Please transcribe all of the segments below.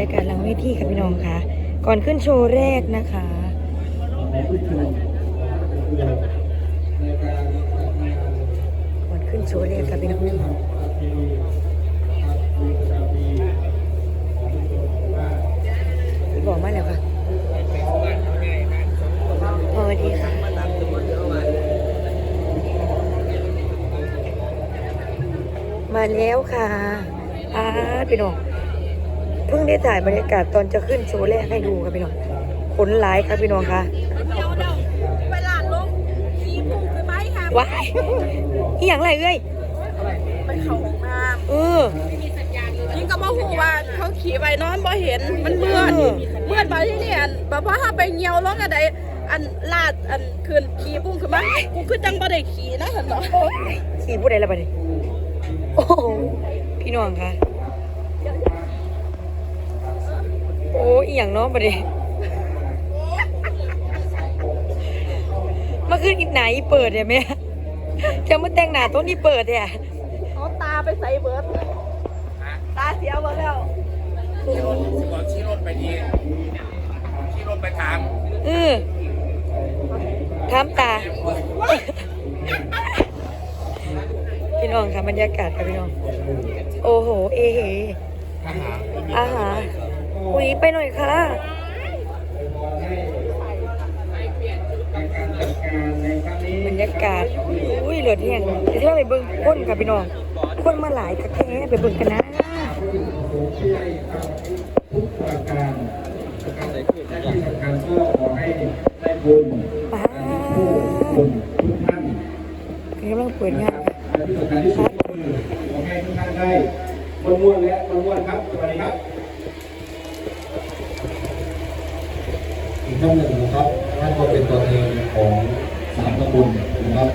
รยากาศหลังเวทีค่ะพี่น้องค่ะ ก่อนขึ้นโชว์แรกนะคะก่อนขึ้นโชว์แรกค่ะพี่น้องบอกมาแล้วค่ะสวัสดีค่ะมาแล้วค่ะอาพี่น้อง เพิ่งได้ถ่ายบรรยากาศตอนจะขึ้นโชว์แรกให้ดูค่ะพี่น้องขนหลายค่ะพี่น้องค่ะเดี๋ยวเดี๋ยวเวลาลงขี่พุ่งไปไหมค่ะว้ายอีหยังไรเอ้ยไปเข้าห้องน้เออำยิงก็บ่ฮู้ว่าเขาขี่ไปนอนบ่เห็นมันเมื่อนเออเมื่อนมาที่นี่อันแบบว่าถ้าไปเหี่ยวลงอันใดอันลาดอันคืนขี่พุ่งขึ้นมากูคือจังบ่ได้ขี่นะเห็นบ่ขี่ผู้ใดละบัดนี้โอ้โหพี่น้องค่ะ โอ้อีหยังเนาะบัดนี้มาขึ้นอีกไหนเปิดเนี่ยแม่จะมาแต่งหน้าต้นนี้เปิดเนี่ยเอาตาไปใส่เบิดตาเสียหมดแล้วบอกชี้รถไปทีชี้รถไปถามเออทำตาพี่น้องค่ะบรรยากาศค่ะพี่น้อง โอ้โห เอเฮอาหาร อุ้ยไปหน่อยค่ะบรรยากาศอุ้ยเหลือเที่ยงเดี๋ยวเราไปเบิ่งคนค่ะพี่น้องคนมาหลายกะแท้ไปเบิ่งกันนะทุกประการและที่สำคัญก็ขอให้ได้บุญ ป้า ผู้คนทุกท่าน กำลังเปิดงาน และที่สำคัญที่สุดคือขอให้ทุกท่านได้มวลมวลและมวลมวลครับ สวัสดีครับ อีกท่านหนึ่งนะครับท่านก็เป็นตัวแทนของสามตำบลนะครับ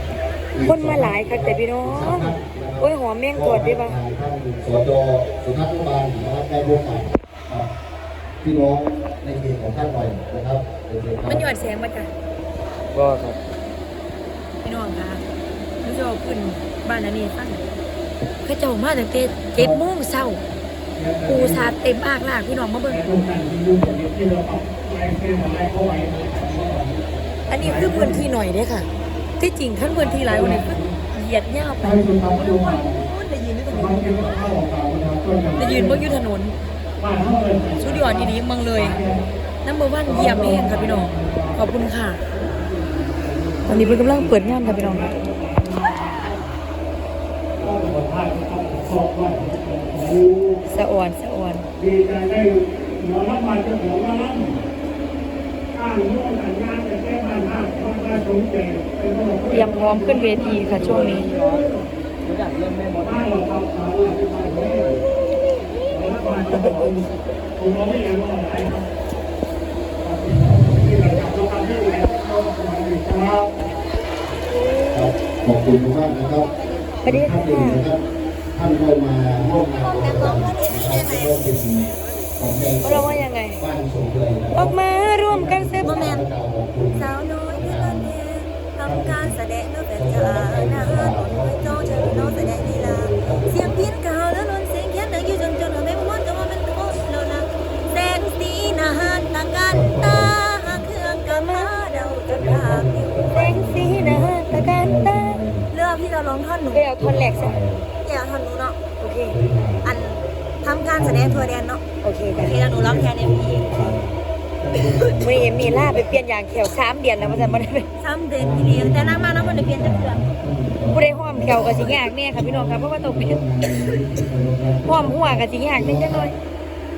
คนมาหลายค่ะแต่พี่น้องโอ้ยหอมแม่งกอดได้ปะท่านสจสุนัขบาลนะครับได้ร่วมกันกับพี่น้องในเขตของท่านหน่อยนะครับโอเคครับมันหยอดแสงมาจ้ะก็ครับพี่น้องค่ะพี่เจ้าขึ้นบ้านอันนี้ฟังเขาเจ้ามาตั้งแต่เจ็ดโมงเช้าปูสาดเต็มอากลากพี่น้องมาเบิ่ง อันนี้คือพื้นที่หน่อยเด้ค่ะ ที่จริงท่านพื้นที่หลายวันนี้คือเหยียดยาวไปได้ยืนด้วยถนนได้ยืนบนยุทถนนสุดยอดดีๆเมืองเลยน้ำเบอร์วันเยี่ยมเองค่ะพี่น้อง ขอบคุณค่ะ ตอนนี้เพิ่งกำลังเปิดงานค่ะพี่น้องสะอ่อนสะอ่อนดีใจได้หมอรับมาจ้าขอรับ เจเป็นคนเตรียมพร้อมขึ้นเวทีค่ะช่วงนี้บ้านเราทำสาวที่บ้านนี้รับมาเจ้าของผมเราไม่อยากว่าอะไรครับที่เราจับเราทำได้ไหมเราสมัยนี้ครับครับขอบคุณมากนะครับสวัสดีค่ะท่านอื่นนะครับ ท่านก็มาร่วมงานกับเรานะครับก็เป็นของแดงเราว่ายังไงบ้านสงเลยนะคอรัอบกมาร่วมกัำการแสดงเมื่อเป็นเจ้าอาณาหนุนไว้โจเชิญน้องแสดงลีลาเสียงพินก่าแล้วนนเสียงเขียนดังอยู่จนจนไม่ม้วนก็ว่าเป็นโคตรโลนะแสงสีนาหารต่างกันตาเครื่องกะมาเดาจนภาพอยู่แสงสีนะตะการตาเลือกที่จะร้องท่อนหนูไปเอาท่อนแหลกซะอย่าท่อนหนูเนาะโอเคอันทำการแสดงทัวร์แดนเนาะโอเคโอเคแล้วหนูร้องแทนเอ็มพี วันนี้มีล่าไปเปลี่ยนยางแขวสามเดือนแล้วมันจะมาได้ซ้ำเดือนที่เลี้ยงแต่นั่งมาน้ำมันเปลี่ยนจะเดือนผู้ใดห้อมแขวกับสิยากแน่ค่ะพี่น้องครับเพราะว่าต้องเป็นห้อมหัวกับสิยากนิดจังหน่อย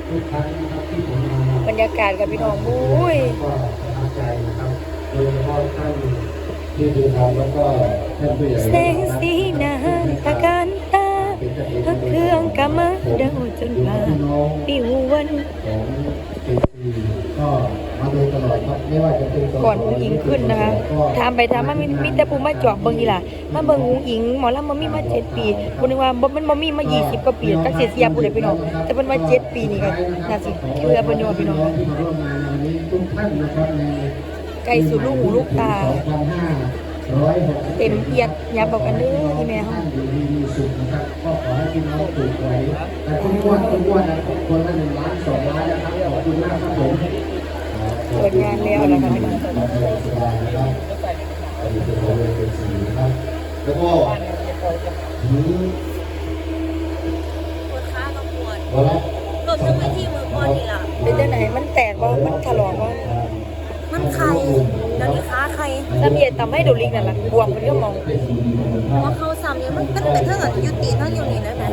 ทุกครั้งนะครับที่ผมมาบรรยากาศกับพี่น้องอุ้ยก็ประทับใจนะครับโดยเฉพาะท่านที่ดูทำแล้วก็ท่านผู้ใหญ่แสงสีนะตะการตาพระเครื่องกะมาเดาจนมาปิววันของเอซี ก็มาดูตลอดครับไม่ว่าจะเป็นก่อนอุ้งอิงขึ้นนะคะถามไปถามมามีมีแต่ปูมาจอบเบิ่งอีหล่ะมาเบิ่งอุ้งอิงหมอลำมันมีมาเจ็ดปีบ่นึกว่าบ่มันบ่มีมา20กว่าปีจักเสียเสียผู้ใดพี่น้องแต่เพิ่นว่าเจ็ดปีนี่ก็น่าสิเชื่อเพิ่นอยู่ว่าพี่น้องที่มาร่วมงานในวันนี้ทุกท่านนะครับในไกลสู่ลูกหูลูกตา 2567ร้อยหกสิบเต็มเอียดอย่าบอกกันเด้ออีแม่เฮาท่านอยู่ดีมีสุขนะครับก็ขอให้พี่น้องถูกหวยแต่ทุกงวดทุกงวดนะคนละหนึ่งล้านสองล้านนะครับขอบคุณมากครับผมเปิดงานแล้วนะคะพี่น้องขอบคุณสบายนะครับอันนี้เป็นของเรียนเป็นสีนะครับแล้วก็ถึงปวดขาก็ปวดวันละรวมทั้งเวทีมือก่อนนี่ล่ะเป็นจังไหนมันแตกบ่มันถลอกบ่มันไข่ เดี๋ยวนี้ขาไข่ถ้ามีตำให้ดูลิงนั่นล่ะบวมมันก็มองพอเข้าซ้ำเนี่ยมันมันเป็นเท่ากับยุติทั้งอยู่นี่นะแม่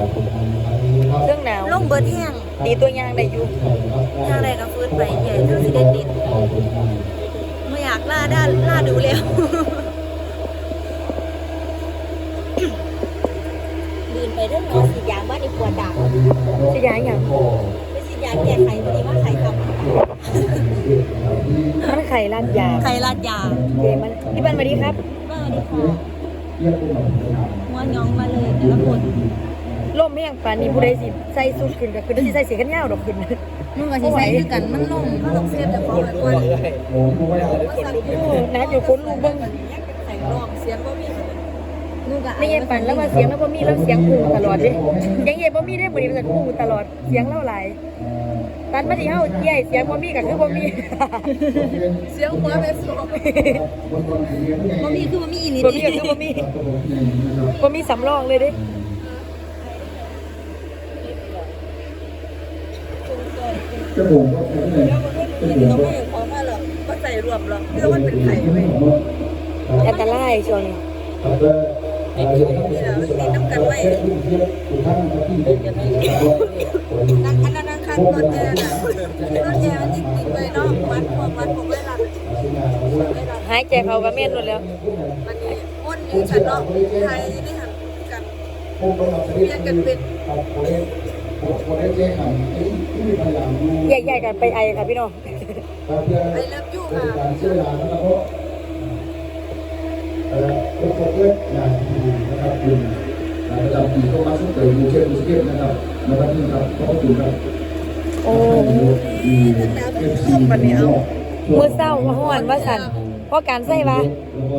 เครื่องหนาวลงเบิร์ดแห้งตีตัวยางได้อยู่ยางไรก็ฟื้นไปใหญ่ทั้งสิเด็ดดินไม่อยากล่าด้านล่าดูแล้วลืนไปเรื่องนอนสียางบ้านในปวดดังสิยางหยังไม่สียางแก้ไขพอดีว่าไข่ทมันไข่ลาดยาำไข่ลาดยาเดมันพี่บันมาดีครับบ้าดีค่ะหัวยองมาเลยแต่ละคนล่มแห้งปานนี้ผู้ใดสิใส่สุดขึ้นก็คือสิใส่เสียกันยาวดอกขึ้นมึงก็สิใส่คือกันมันลงมันลงเสียแต่ของแบบว่าโอ้นัดอยู่คนลูกเบิ่งไข่ร้องเสียงบ่มีมึงก็ ไม่เย็นปันแล้วว่าเสียงแล้วบ่มีแล้วเสียงคู่ตลอดเด้ยังเย็นบ่มีได้มื้อนี้มันจะคู่ตลอดเสียงเล่าหลายปันมาที่เฮาใหญ่เสียงบ่มีก็คือบ่มีเสียงหัวแบบสองบ่มีคือบ่มีอีหลีบ่มีก็คือบ่มีบ่มีสำรองเลยเด้จะผมก็เป็นเลยจะผมเราก็ไม่พอมาหรอกก็ใส่รวมหรอกเรื่องมันเป็นไข่เว้ยอันตรายช่วงนี้ นั่งอันนั้นนั่งคันรถแอร์น่ะรถแอร์ที่ติดไว้เนาะมัดพวกมัดพวกไว้หลังไว้หลังหายใจเข้าก็แม่นหมดแล้วมันนี่อ้นนี่ฉันเนาะไทยนี่หันกันเรียนกันเป็นใหญ่ๆกันไปไอค่ะพี่น้องไอเลิฟยูค่ะ การเชื่อรานะครับเพราะเอ่อทุกคนเลือกงานดีนะครับคุณประจำปีก็มาสุดเตยมูเชฟมูสเก็ตนะครับนะครับนี่ครับขอบคุณครับโอ้มีเอฟซีวันนี้เอามื้อเช้ามาฮ้อนว่าสั่นเพราะการใส่ว่า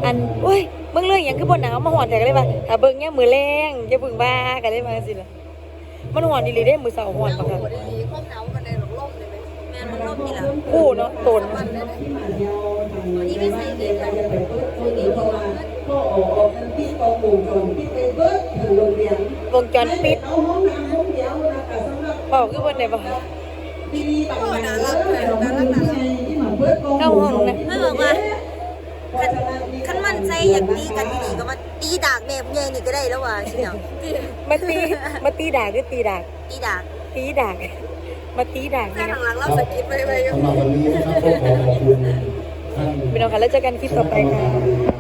อันโอ้ยเบิ่งเรื่องหยังคือบ่หนาวมาฮ้อนแต่ก็เลยว่าถ้าเบิ่งยามมื้อแลงอย่าเพิ่งว่าก็เลยว่าจังซี่ล่ะมันฮ้อนอีหลีเด้มื้อเช้าฮ้อนปานนั้นความหนาวมันในหลงลมเลยไหมแม่มันลมนี่แหละคู่เนาะโตนวันเลยนี่ไม่ใส่ดีค่ะ กันที่กองหมู่จนที่ไปเบิร์ดถึงโรงเรียนวงจรปิดเอาห้องน้ำห้องเดียวนะคะสำหรับเว้าคือเพิ่นได้บ่ที่นี่ต่างๆเลยเราไม่รู้ไงที่มาเบิร์ดกองหเข้ามู่ห้องนะไม่บอกว่าคันคันมันใจอยากตีกันดีก็มาตีดากแม่ใหญ่นี่ก็ได้แล้วว่ะชิเนาะมาตีมาตีดากหรือตีดาก ตีดาก ตีดาก มาตีดากแค่นี่นะข้างหลังเราสกิปไปไปสำหรับวันนี้นะครับก็ขอขอบคุณท่านพี่น้องค่ะแล้วเจอกันคลิปต่อไปค่ะ